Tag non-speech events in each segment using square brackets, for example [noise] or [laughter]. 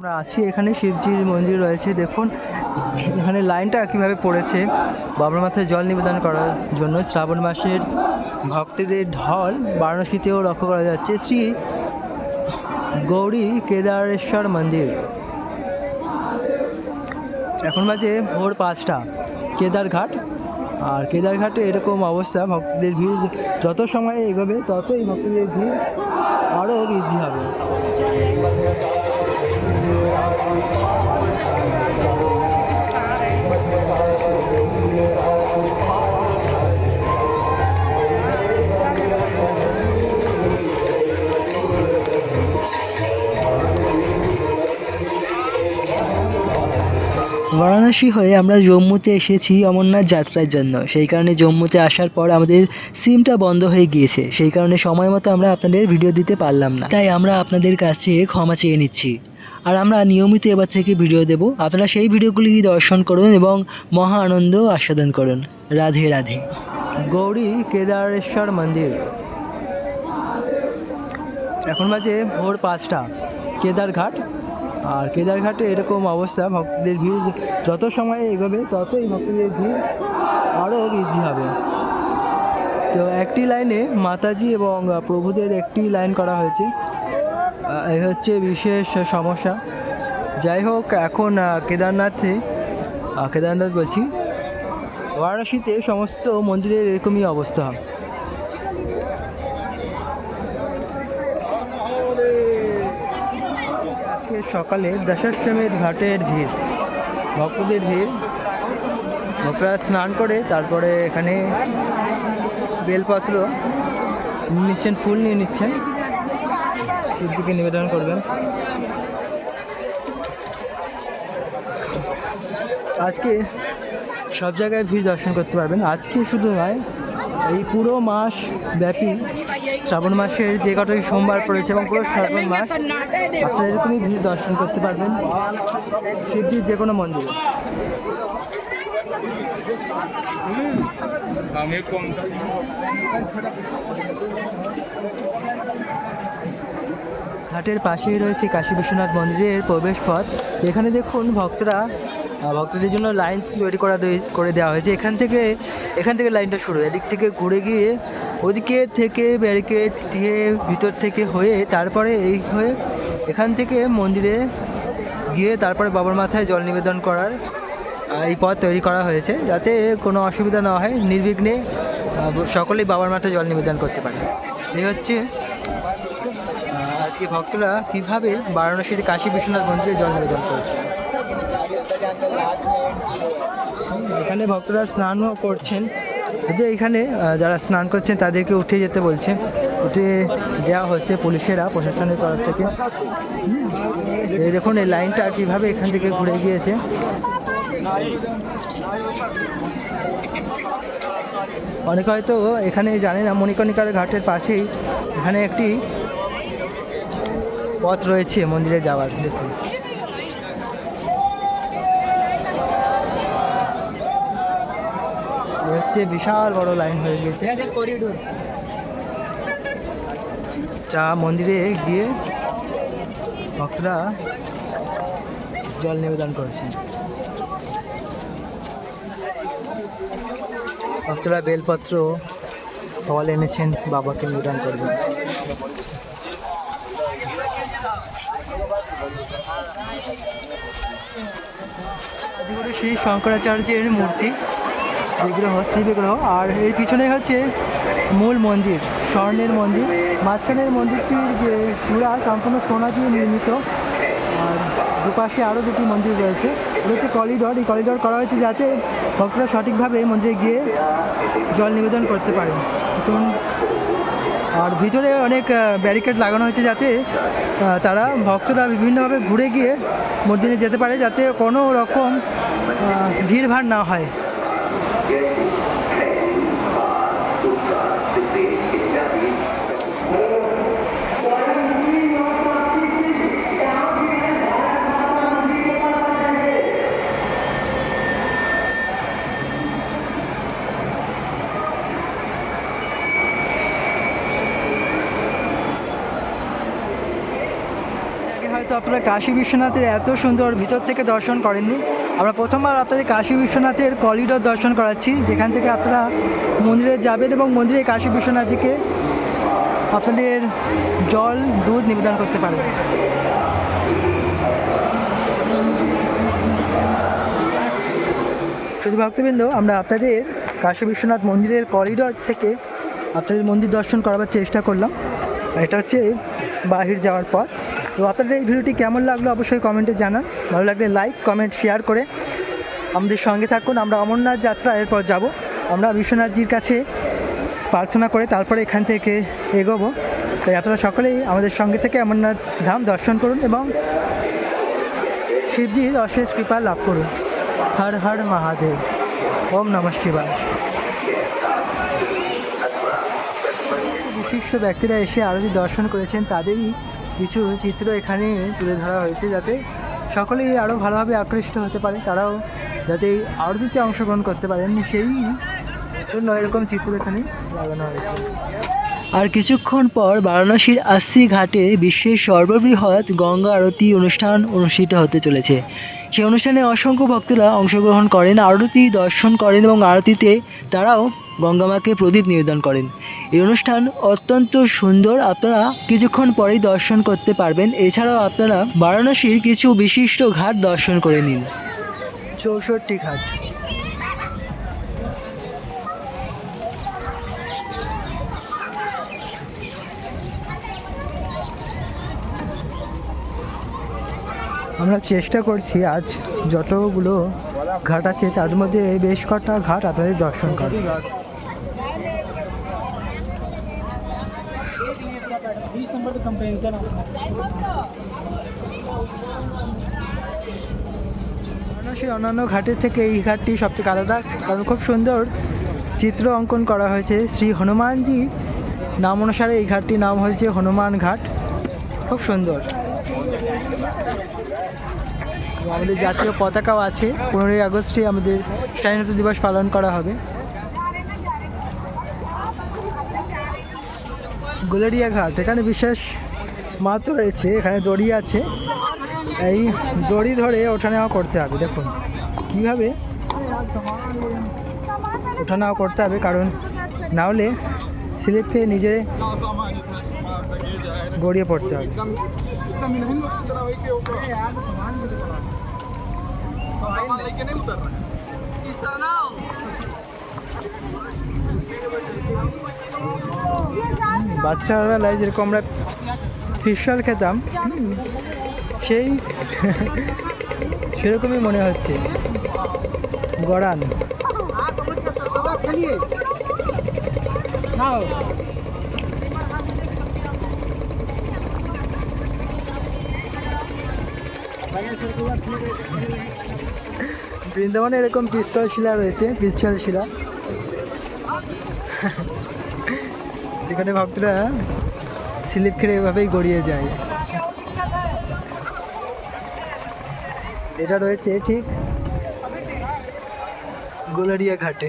আমরা আছি এখানে, শিবজির মন্দির রয়েছে। দেখুন, এখানে লাইনটা কীভাবে পড়েছে। বাবার মাথায় জল নিবেদন করার জন্য শ্রাবণ মাসের ভক্তদের ঢল বারাণসীতেও লক্ষ্য করা যাচ্ছে। শ্রী গৌরী কেদারেশ্বর মন্দির। এখন বাজে ভোর পাঁচটা। কেদারঘাট। আর কেদারঘাটে এরকম অবস্থা, ভক্তদের ভিড় যত সময় এগোবে, ততই ভক্তদের ভিড় আরও বৃদ্ধি হবে। বারাণসী হয়ে আমরা জম্মুতে এসেছি অমরনাথ যাত্রার জন্য সেই কারণে জম্মুতে আসার পর আমাদের সিমটা বন্ধ হয়ে গিয়েছে। সেই কারণে সময় মতো আমরা আপনাদের ভিডিও দিতে পারলাম না। তাই আমরা আপনাদের কাছে ক্ষমা চেয়ে নিচ্ছি। আর আমরা নিয়মিত এবার থেকে ভিডিও দেব। আপনারা সেই ভিডিওগুলি দর্শন করুন এবং মহা আনন্দ আস্বাদন করুন। রাধে রাধে। গৌরী কেদারেশ্বর মন্দির। এখন বাজে ভোর পাঁচটা। কেদারঘাট। আর কেদারঘাটে এরকম অবস্থা, ভক্তদের ভিড় যত সময় এগোবে ততই ভক্তদের ভিড় আরও বৃদ্ধি হবে। তো একটি লাইনে মাতাজি এবং প্রভুদের একটি লাইন করা হয়েছে। এই হচ্ছে বিশেষ সমস্যা। যাই হোক, এখন কেদারনাথে কেদারনাথ বলছি, বারাণসীতে সমস্ত মন্দিরের এরকমই অবস্থা। আজকে সকালে দশাশ্রমের ঘাটের ভিড়, ভক্তদের ভিড়। ভক্তরা স্নান করে, তারপরে এখানে বেলপত্র নিচ্ছেন, ফুল নিয়ে নিচ্ছেন। শিবজিকে নিবেদন করবেন। আজকে সব জায়গায় ভিড় দর্শন করতে পারবেন। আজকে শুধু নয়, এই পুরো মাস ব্যাপী শ্রাবণ মাসের যে কটাই সোমবার পড়েছে এবং পুরো শ্রাবণ মাস, আপনারা এরকমই ভিড় দর্শন করতে পারবেন। শিবজির যে কোনো মন্দিরে। কম। ঘাটের পাশেই রয়েছে কাশী বিশ্বনাথ মন্দিরের প্রবেশ পথ এখানে দেখুন ভক্তরা ভক্তদের জন্য লাইন তৈরি করা করে দেওয়া হয়েছে। এখান থেকে এখান থেকে লাইনটা শুরু এদিক থেকে ঘুরে গিয়ে ওদিকে থেকে ব্যারিকেড দিয়ে ভিতর থেকে হয়ে তারপরে এই হয়ে এখান থেকে মন্দিরে গিয়ে তারপরে বাবার মাথায় জল নিবেদন করার এই পথ তৈরি করা হয়েছে যাতে কোনো অসুবিধা না হয়। নির্বিঘ্নে সকলেই বাবার মাথায় জল নিবেদন করতে পারে। এই হচ্ছে আজকে ভক্তরা কীভাবে বারাণসীর কাশী বিশ্বনাথ মন্দিরে জল নিবেদন করেছে? এখানে ভক্তরা স্নানও করছেন। যে এখানে যারা স্নান করছেন তাদেরকে উঠে যেতে বলছে। উঠে দেওয়া হচ্ছে পুলিশেরা, প্রশাসনের তরফ থেকে। এই দেখুন, এই লাইনটা কীভাবে এখান থেকে ঘুরে গিয়েছে। অনেকে হয়তো এখানে জানে না, মণিকর্ণিকার ঘাটের পাশেই এখানে একটি পথ রয়েছে মন্দিরে যাওয়ার। দেখুন হচ্ছে বিশাল বড় লাইন হয়ে গেছে চা মন্দিরে গিয়ে ভক্তরা জল নিবেদন করেছেন। ভক্তরা বেলপত্র ফল এনেছেন বাবাকে নিবেদন করবেন। শ্রী শঙ্করাচার্যের মূর্তি, বিগ্রহ শ্রী বিগ্রহ আর এর পিছনে হচ্ছে মূল মন্দির, স্বর্ণের মন্দির। মাঝখানের মন্দিরটির যে চূড়া, সম্পূর্ণ সোনা দিয়ে নির্মিত। আর দুপাশে আরও দুটি মন্দির রয়েছে। এটা হচ্ছে করিডর। এই করিডর করা হয়েছে যাতে ভক্তরা সঠিকভাবে মন্দিরে গিয়ে জল নিবেদন করতে পারেন। আর ভিতরে অনেক ব্যারিকেড লাগানো হয়েছে যাতে তারা ভক্তরা বিভিন্নভাবে ঘুরে গিয়ে মন্দিরে যেতে পারে, যাতে কোনো রকম ভিড়ভাড় না হয়। আপনারা কাশী বিশ্বনাথের এত সুন্দর ভিতর থেকে দর্শন করেননি। আমরা প্রথমবার আপনাদের কাশী বিশ্বনাথের করিডোর দর্শন করাচ্ছি, যেখান থেকে আপনারা মন্দিরে যাবেন এবং মন্দিরে কাশী বিশ্বনাথজিকে আপনাদের জল, দুধ নিবেদন করতে পারবেন শুধু ভক্তবৃন্দ, আমরা আপনাদের কাশী বিশ্বনাথ মন্দিরের করিডোর থেকে আপনাদের মন্দির দর্শন করাবার চেষ্টা করলাম। এটা হচ্ছে বাহির যাওয়ার পথ। তো আপনাদের এই ভিডিওটি কেমন লাগল অবশ্যই কমেন্টে জানান। ভালো লাগলে লাইক কমেন্ট শেয়ার করে আমাদের সঙ্গে থাকুন। আমরা অমরনাথ যাত্রা এরপর যাব। আমরা বিশ্বনাথজির কাছে প্রার্থনা করে তারপরে এখান থেকে এগোবো। তাই আপনারা সকলেই আমাদের সঙ্গে থেকে অমরনাথ ধাম দর্শন করুন এবং শিবজির অশেষ কৃপা লাভ করুন। হর হর মহাদেব। ওম নমঃ শিবায়। বিশিষ্ট ব্যক্তিরা এসে আরতি দর্শন করেছেন, তাদেরই কিছু চিত্র এখানে তুলে ধরা হয়েছে যাতে সকলেই আরও ভালোভাবে আকৃষ্ট হতে পারে, তারাও যাতে আরতিতে অংশগ্রহণ করতে পারেন, সেই জন্য এরকম চিত্র এখানে লাগানো হয়েছে। আর কিছুক্ষণ পর বারাণসীর আস্সি ঘাটে বিশ্বের সর্ববৃহৎ গঙ্গা আরতি অনুষ্ঠান অনুষ্ঠিত হতে চলেছে। সেই অনুষ্ঠানে অসংখ্য ভক্তরা অংশগ্রহণ করেন, আরতি দর্শন করেন এবং আরতিতে তারাও গঙ্গামাকে প্রদীপ নিবেদন করেন। এই অনুষ্ঠান অত্যন্ত সুন্দর। আপনারা কিছুক্ষণ পরেই দর্শন করতে পারবেন। এছাড়াও আপনারা বারাণসীর কিছু বিশিষ্ট ঘাট দর্শন করে নিন। চৌষট্টি ঘাট। আমরা চেষ্টা করছি আজ যতগুলো ঘাট আছে, তার মধ্যে বেশ কটা ঘাট আপনাদের দর্শন করা বারাণসীর অন্যান্য ঘাটের থেকে এই ঘাটটি সবথেকে আলাদা, কারণ খুব সুন্দর চিত্র অঙ্কন করা হয়েছে। শ্রী হনুমানজি নাম অনুসারে এই ঘাটটির নাম হয়েছে হনুমান ঘাট। খুব সুন্দর। আমাদের জাতীয় পতাকাও আছে। পনেরোই আগস্টে আমাদের স্বাধীনতা দিবস পালন করা হবে। গুলেরিয়া ঘাট এখানে বিশেষ মাত্র রয়েছে, এখানে দড়ি আছে। এই দড়ি ধরে ওঠা নেওয়া করতে হবে, দেখুন। কীভাবে ওঠা নেওয়া করতে হবে, কারণ না হলে স্লিপ নিজে গড়িয়ে পড়তে হবে। বাচ্চাবেলায় যেরকম আমরা ফিশাল খেতাম সেই [laughs] সেরকমই মনে হচ্ছে। গড়ান। বৃন্দাবনে এরকম পিস্তল শিলা রয়েছে পিস্তল শিলা। এখানে ভক্তরা স্লিপ খেয়ে এভাবেই গড়িয়ে যায়। এটা রয়েছে ঠিক গোলারিয়া ঘাটে।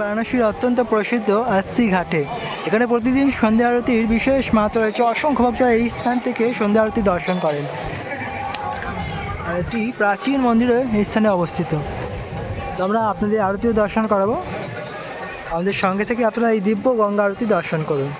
বারাণসীর অত্যন্ত প্রসিদ্ধ আস্তি ঘাটে। এখানে প্রতিদিন সন্ধ্যা আরতির বিশেষ মাত্রা রয়েছে। অসংখ্য ভক্তরা এই স্থান থেকে সন্ধ্যা আরতি দর্শন করেন। আর এটি প্রাচীন মন্দিরে এই স্থানে অবস্থিত। আমরা আপনাদের আরতিও দর্শন করাবো। আমাদের সঙ্গে থেকে আপনারা এই দিব্য গঙ্গা আরতি দর্শন করুন।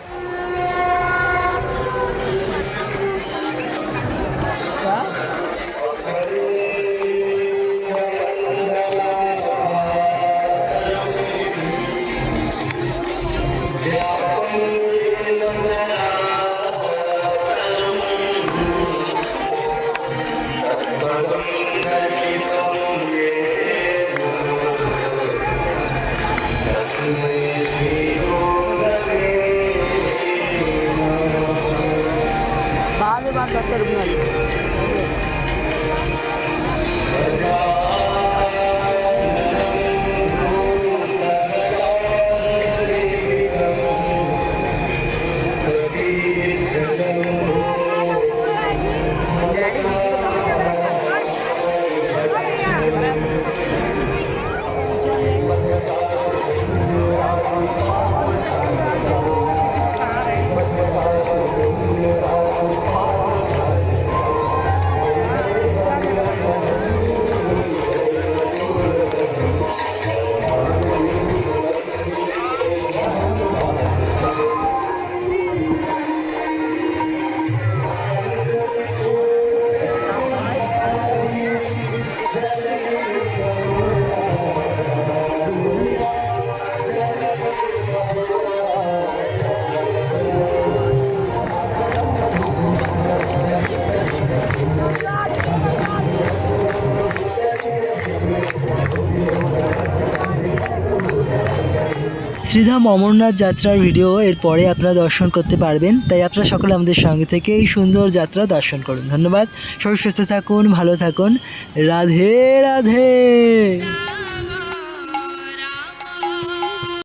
শ্রীধাম অমরনাথ যাত্রার ভিডিও এর পরে আপনারা দর্শন করতে পারবেন। তাই আপনারা সকলে আমাদের সঙ্গে থেকে এই সুন্দর যাত্রা দর্শন করুন। ধন্যবাদ। সবাই সুস্থ থাকুন, ভালো থাকুন। রাধে রাধে।